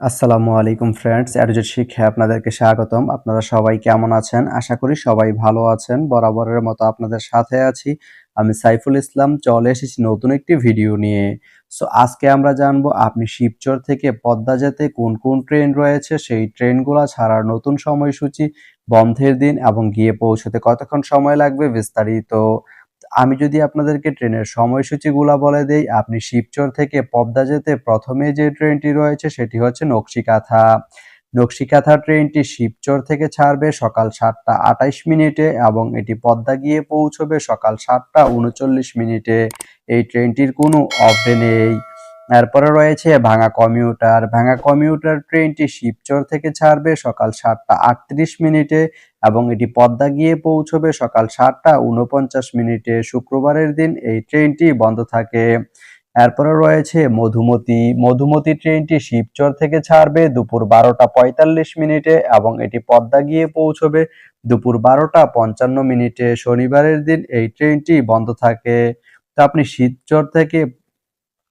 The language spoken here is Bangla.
আসসালামু আলাইকুম ফ্রেন্ডস অ্যাডজেট শিক্ষা আপনাদেরকে স্বাগতম। আপনারা সবাই কেমন আছেন? আশা করি সবাই ভালো আছেন। বরাবরের মতো আপনাদের সাথে আছি আমি সাইফুল ইসলাম। চলে এসেছি নতুন একটি ভিডিও নিয়ে। সো আজকে আমরা জানব আপনি শিবচর থেকে পদ্মা যেতে কোন কোন ট্রেন রয়েছে? সেই ট্রেনগুলো ছাড়ার নতুন সময়সূচি, বন্ধের দিন এবং গিয়ে পৌঁছতে কতক্ষণ সময় লাগবে বিস্তারিত আমি যদি আপনাদেরকে ট্রেনের সময়সূচিগুলা বলে দেই, আপনি শিবচর থেকে পদ্মা যেতে প্রথমে যে ট্রেনটি রয়েছে সেটি হচ্ছে নকশিকাথা। নকশিকাথা ট্রেনটি শিবচর থেকে ছাড়বে সকাল সাতটা আটাইশ মিনিটে এবং এটি পদ্মা গিয়ে পৌঁছবে সকাল সাতটা উনচল্লিশ মিনিটে। এই ট্রেনটির কোনো অফডে নেই। এরপরে রয়েছে ভাঙা কমিউটার ভাঙা কমিউটার ট্রেনটি শিবচর থেকে ছাড়বে সকাল সাতটা আটত্রিশ মিনিটে এবং এটি পদ্মা গিয়ে পৌঁছবে সকাল সাতটা উনপঞ্চাশ মিনিটে। শুক্রবারের দিন এই ট্রেনটি বন্ধ থাকে। এরপরে রয়েছে মধুমতি। মধুমতি ট্রেনটি শিবচর থেকে ছাড়বে দুপুর বারোটা পঁয়তাল্লিশ মিনিটে এবং এটি পদ্মা গিয়ে পৌঁছবে দুপুর বারোটা পঞ্চান্ন মিনিটে। শনিবারের দিন এই ট্রেনটি বন্ধ থাকে। তো আপনি শিবচর থেকে